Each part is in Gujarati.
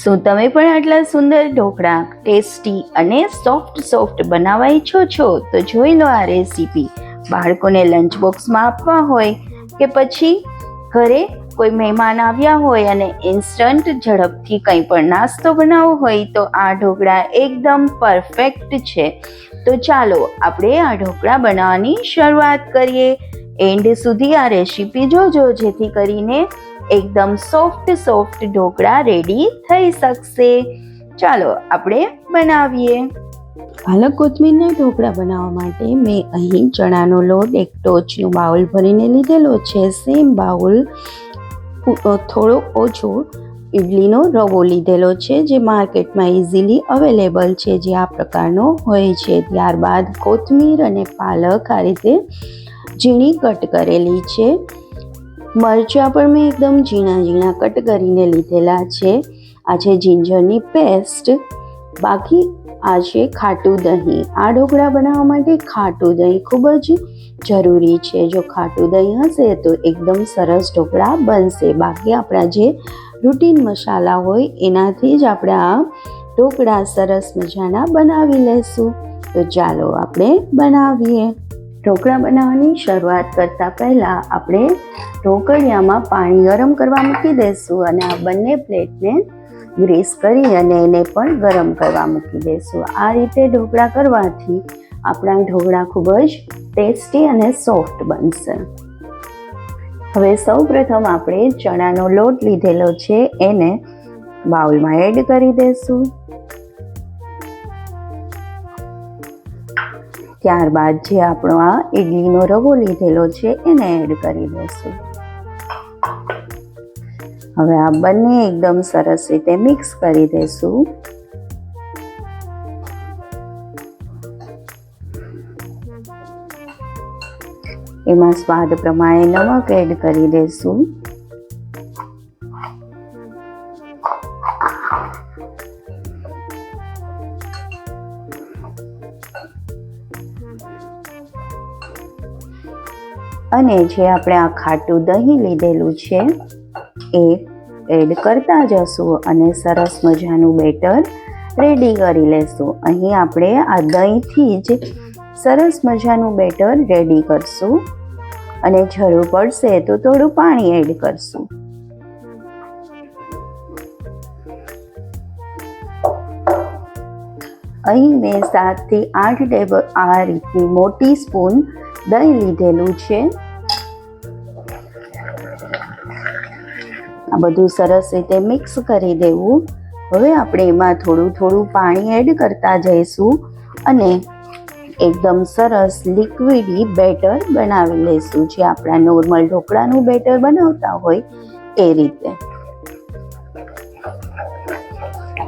શું તમે પણ આટલા સુંદર ઢોકળા, ટેસ્ટી અને સોફ્ટ સોફ્ટ બનાવવા ઈચ્છો છો? તો જોઈ લો આ રેસીપી બાળકોને લંચ બોક્સમાં આપવા હોય કે પછી ઘરે કોઈ મહેમાન આવ્યા હોય અને ઇન્સ્ટન્ટ ઝડપથી કંઈ પણ નાસ્તો બનાવવો હોય તો આ ઢોકળા એકદમ પરફેક્ટ છે. તો ચાલો આપણે આ ઢોકળા બનાવવાની શરૂઆત કરીએ. એન્ડ સુધી આ રેસીપી જોજો જેથી કરીને એકદમ સોફ્ટ સોફ્ટ ઢોકળા રેડી થઈ શકશે. ચાલો આપણે બનાવીએ. પાલક કોથમીરના ઢોકળા બનાવવા માટે મેં અહીં ચણાનો લોટ, એક ટોચનું બાઉલ ભરીને લીધેલો છે. સેમ બાઉલ થોડો ઓછો ઇડલીનો રવો લીધેલો છે, જે માર્કેટમાં ઇઝીલી અવેલેબલ છે, જે આ પ્રકારનો હોય છે. ત્યારબાદ કોથમીર અને પાલક આ રીતે ઝીણી કટ કરેલી છે. મરચાં પણ મેં એકદમ ઝીણા ઝીણા કટ કરીને લીધેલા છે. આ છે જિંજરની પેસ્ટ. બાકી આ છે ખાટું દહીં. આ ઢોકળા બનાવવા માટે ખાટું દહીં ખૂબ જ જરૂરી છે. જો ખાટું દહીં હશે તો એકદમ સરસ ઢોકળા બનશે. બાકી આપણા જે રૂટીન મસાલા હોય એનાથી જ આપણે ઢોકળા સરસ મજાના બનાવી લેશું. તો ચાલો આપણે બનાવીએ. ઢોકળા બનાવવાની શરૂઆત કરતાં પહેલાં આપણે ઢોકળિયામાં પાણી ગરમ કરવા મૂકી દઈશું અને આ બંને પ્લેટને ગ્રીસ કરી અને એને પણ ગરમ કરવા મૂકી દઈશું આ રીતે ઢોકળા કરવાથી આપણા ઢોકળા ખૂબ જ ટેસ્ટી અને સોફ્ટ બનશે. હવે સૌ પ્રથમ આપણે ચણાનો લોટ લીધેલો છે, એને બાઉલમાં એડ કરી દઈશું ત્યારબાદ જે આપણો આ ઇડલીનો રવો લીધેલો છે એને એડ કરી દઈશું. હવે આ બંને એકદમ સરસ રીતે મિક્સ કરી દઈશું. એમાં સ્વાદ પ્રમાણે નમક એડ કરી દઈશું. અને જે આપણે આ ખાટું દહીં લીધેલું છે, એ એડ કરતા જશું અને સરસ મજાનું બેટર રેડી કરી લેશું. અહીં આપણે આ દહીંથી જ સરસ મજાનું બેટર રેડી કરશું અને જરૂર પડશે તો થોડું પાણી એડ કરશું. અહીં મેં સાતથી આઠ ટેબલ આ રીતની મોટી સ્પૂન દહીં લીધેલું છે આ બધું સરસ રીતે મિક્સ કરી દેવું. હવે આપણે એમાં થોડું થોડું પાણી એડ કરતા જઈશું અને એકદમ સરસ લિક્વિડી બેટર બનાવી લઈશું જે આપણા નોર્મલ ઢોકળાનું બેટર બનાવતા હોય એ રીતે.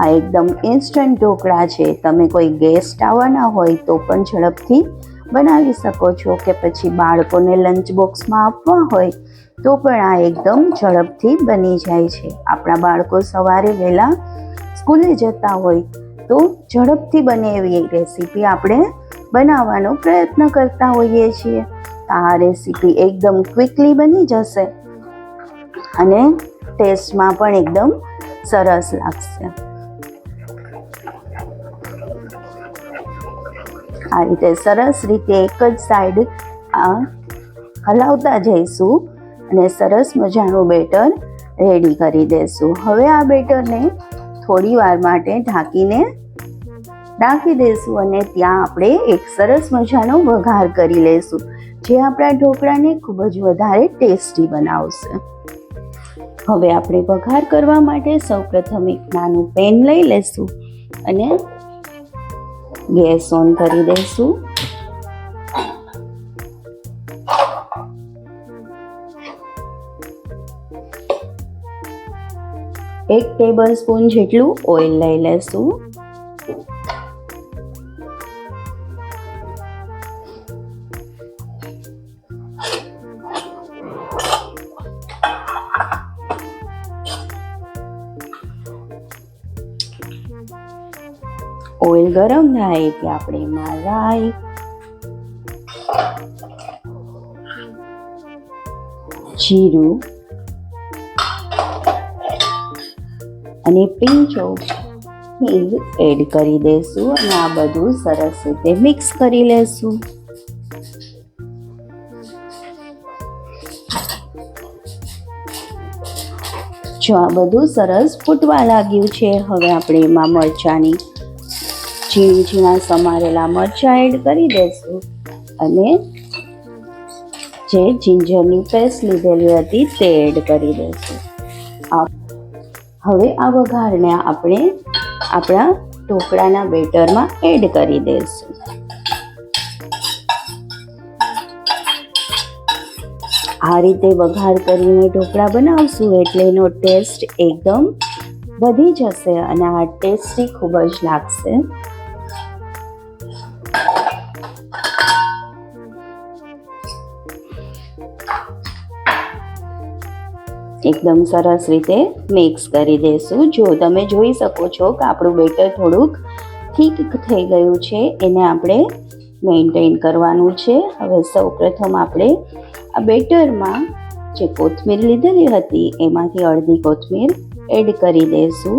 આ એકદમ ઇન્સ્ટન્ટ ઢોકળા છે. તમે કોઈ ગેસ્ટ આવવાના હોય તો પણ ઝડપથી બનાવી શકો છો કે પછી બાળકોને લંચ બોક્સમાં આપવા હોય, તો પણ આ એકદમ ઝડપથી બની જાય છે. આપણા બાળકો સવારે વહેલા સ્કૂલે જતા હોય, તો ઝડપથી બને એવી રેસીપી આપણે બનાવવાનો પ્રયત્ન કરતા હોઈએ છીએ. આ રેસીપી એકદમ ક્વિકલી બની જશે અને ટેસ્ટમાં પણ એકદમ સરસ લાગશે. આ રીતે સરસ રીતે એક જ સાઈડ આ હલાવતા જઈશું અને સરસ મજાનું બેટર રેડી કરી દઈશું હવે આ બેટરને થોડી વાર માટે ઢાંકીને રાખી દઈશું અને ત્યાં આપણે એક સરસ મજાનો વઘાર કરી લઈશું જે આપણા ઢોકળાને ખૂબ જ વધારે ટેસ્ટી બનાવશે. હવે આપણે વઘાર કરવા માટે સૌપ્રથમ એક નાનું પેન લઈ લઈશું અને ગેસ ઓન કરી દઈશું એક ટેબલ સ્પૂન જેટલું ઓઇલ લઈ લેશું. ગરમ થાય એટલે આપણે એમાં રાઈ. જીરું. અને પીંચો. હિંગ એડ કરી દઈશું અને આ બધું સરસ રીતે મિક્સ કરી લેશું. જો આ બધું સરસ ફૂટવા લાગ્યું છે, હવે આપણે એમાં મરચાંની ઝીણી ઝીણા સમારેલા મરચાં એડ કરી દેશું. અને જે જિંજરની પેસ્ટ લીધેલી હતી તે એડ કરી દેશું. હવે આ વઘારને આપણે આપણા ઢોકળાના બેટરમાં એડ કરી દઈશું આ રીતે વઘાર કરીને ઢોકળા બનાવશું એટલે એનો ટેસ્ટ એકદમ વધી જશે અને આ ટેસ્ટી ખૂબ જ લાગશે. એકદમ સરસ રીતે મિક્સ કરી દઈશું જો તમે જોઈ શકો છો કે આપણું બેટર થોડુંક ઠીક થઈ ગયું છે, એને આપણે મેન્ટેન કરવાનું છે. હવે સૌપ્રથમ આપણે આ બેટરમાં જે કોથમીર લીધેલી હતી, એમાંથી અડધી કોથમીર એડ કરી દઈશું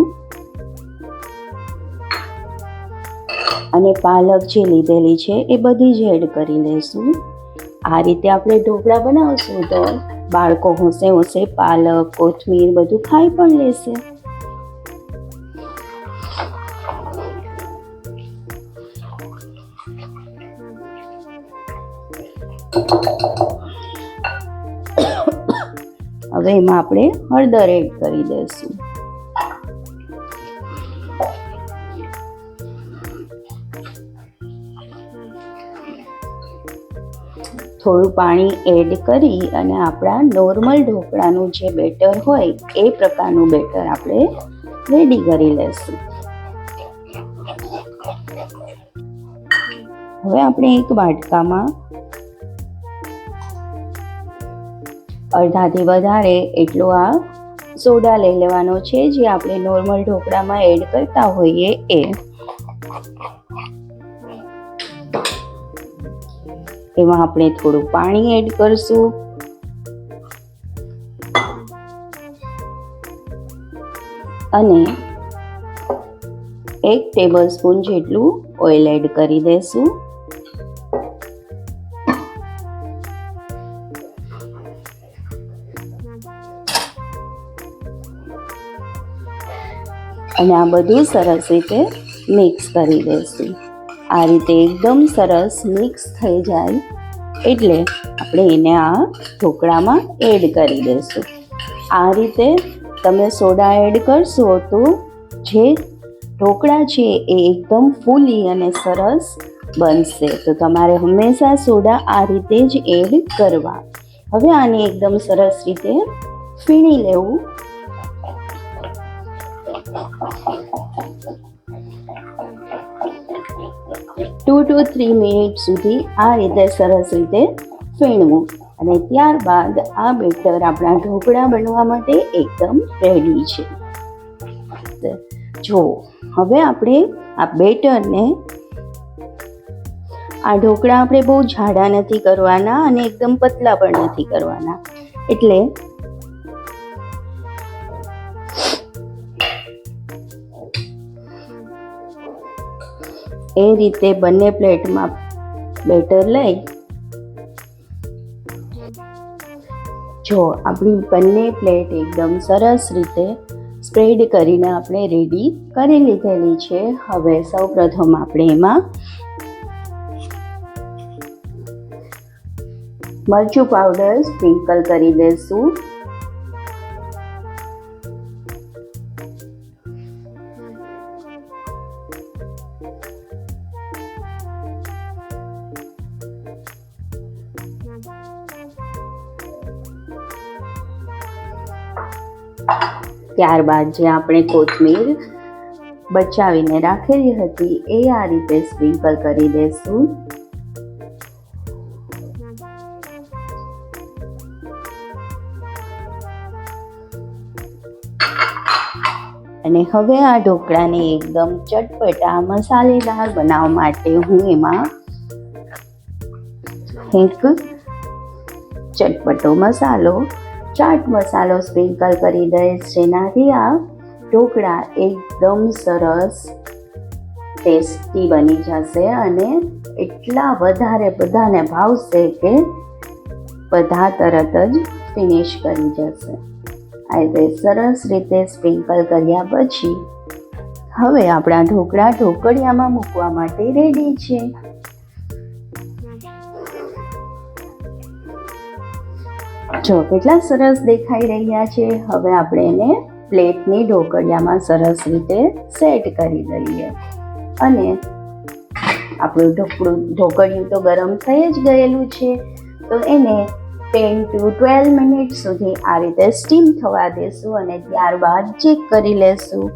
અને પાલક જે લીધેલી છે, એ બધી જ એડ કરી દઈશું આ રીતે આપણે ઢોકળા બનાવશું તો બાળકો હોંશે હોંશે પાલક, કોથમીર બધું ખાઈ પણ લેશે. હવે એમાં આપણે હળદર એડ કરી દઈશું. થોડું પાણી એડ કરી અને આપણા નોર્મલ ઢોકળાનું જે બેટર હોય, એ પ્રકારનું બેટર આપણે રેડી કરી લેશું હવે આપણે એક વાટકામાં અડધાથી વધારે એટલો આ સોડા લઈ લેવાનો છે, જે આપણે નોર્મલ ઢોકળામાં એડ કરતા હોઈએ એ. એમાં આપણે થોડું પાણી એડ કરશું. અને એક ટેબલ સ્પૂન જેટલું ઓઇલ એડ કરી દઈશું અને આ બધું સરસ રીતે મિક્સ કરી દઈશું આ રીતે એકદમ સરસ મિક્સ થઈ જાય એટલે આપણે એને આ ઢોકળામાં એડ કરી દઈશું. આ રીતે તમે સોડા એડ કરશો તો જે ઢોકળા છે એ એકદમ ફૂલી અને સરસ બનશે. તો તમારે હંમેશા સોડા આ રીતે જ એડ કરવા. હવે આને એકદમ સરસ રીતે ફીણી લેવું. ટુ ટુ થ્રી મિનિટ સુધી આ રીતે સરસ રીતે ફીણવું. અને ત્યારબાદ આ બેટર આપણા ઢોકળા બનવા માટે એકદમ રેડી છે. જો, હવે આપણે આ બેટરને આ ઢોકળા આપણે બહુ જાડા નથી કરવાના અને એકદમ પતલા પણ નથી કરવાના. એટલે એ રીતે બંને પ્લેટમાં બેટર લઈ. જો આપણી બંને પ્લેટ એકદમ સરસ રીતે સ્પ્રેડ કરીને આપણે રેડી કરી લીધેલી છે, હવે સૌ પ્રથમ આપણે એમાં મરચું પાવડર સ્પ્રિંકલ કરી દઈશું. ત્યારબાદ જે આપણે કોથમીર બચાવીને રાખેલી હતી, એ આ રીતે સ્પ્રિંકલ કરી દઈશું અને હવે આ ઢોકળાને એકદમ ચટપટા મસાલેદાર બનાવવા માટે હું એમાં એક ચટપટો મસાલો ચાટ મસાલો સ્પ્રિંકલ કરી દઈશ જેનાથી આ ઢોકળા એકદમ સરસ ટેસ્ટી બની જશે અને એટલા વધારે બધાને ભાવશે કે બધા તરત જ ફિનિશ કરી જશે. આ રીતે સરસ રીતે સ્પ્રિંકલ કર્યા પછી હવે આપણા ઢોકળા ઢોકળિયામાં મૂકવા માટે રેડી છે. જો, કેટલા સરસ દેખાઈ રહ્યા છે. હવે આપણે એને પ્લેટની ઢોકળિયામાં સરસ રીતે સેટ કરી દઈએ અને આપણું ઢોકળું, ઢોકળિયું તો ગરમ થઈ જ ગયેલું છે. તો એને ટેન ટુ ટ્વેલ્વ મિનિટ સુધી આ રીતે સ્ટીમ થવા દેશું અને ત્યારબાદ ચેક કરી લેશું.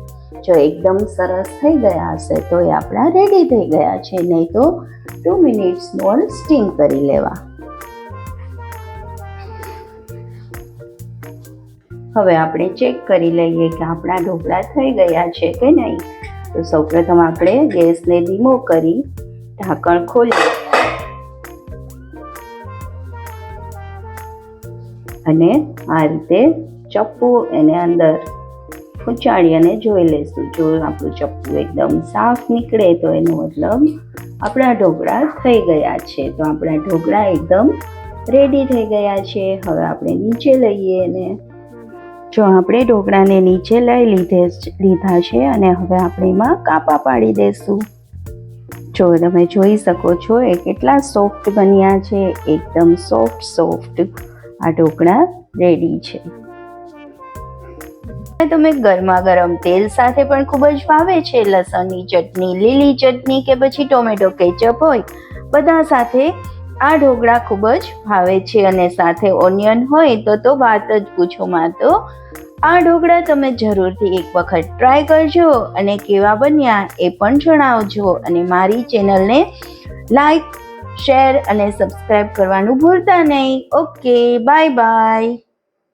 જો એકદમ સરસ થઈ ગયા હશે, તો એ આપણા રેડી થઈ ગયા છે. નહીં તો ટુ મિનિટ્સ મોર સ્ટીમ કરી લેવા. હવે આપણે ચેક કરી લઈએ કે આપણા ઢોકળા થઈ ગયા છે કે નહીં. તો સૌપ્રથમ આપણે ગેસને ધીમો કરી ઢાંકણ ખોલી અને આ રીતે ચપ્પુ એને અંદર ખૂંચાડી અને જોઈ લઈશું. જો આપણું ચપ્પુ એકદમ સાફ નીકળે તો એનો મતલબ આપણા ઢોકળા થઈ ગયા છે. તો આપણા ઢોકળા એકદમ રેડી થઈ ગયા છે. હવે આપણે નીચે લઈએ અને જો આપણે ઢોકળાને નીચે લઈ લીધે લીધા છે અને હવે આપણે એમાં કાપા પાડી દઈશું જો તમે જોઈ શકો છો એ કેટલા સોફ્ટ બન્યા છે, એકદમ સોફ્ટ સોફ્ટ આ ઢોકળા રેડી છે. તમે ગરમા ગરમ તેલ સાથે પણ ખૂબ જ ભાવે છે, લસણની ચટણી, લીલી ચટણી કે પછી ટોમેટો કેચઅપ હોય, બધા સાથે આ ઢોકળા ખૂબ જ ભાવે છે અને સાથે ઓનિયન હોય તો તો વાત જ પૂછો માં તો આ ઢોકળા તમે જરૂરથી એક વખત ટ્રાય કરજો અને કેવા બન્યા એ પણ જણાવજો અને મારી ચેનલને લાઈક શેર અને સબસ્ક્રાઈબ કરવાનું ભૂલતા નહીં. Okay bye bye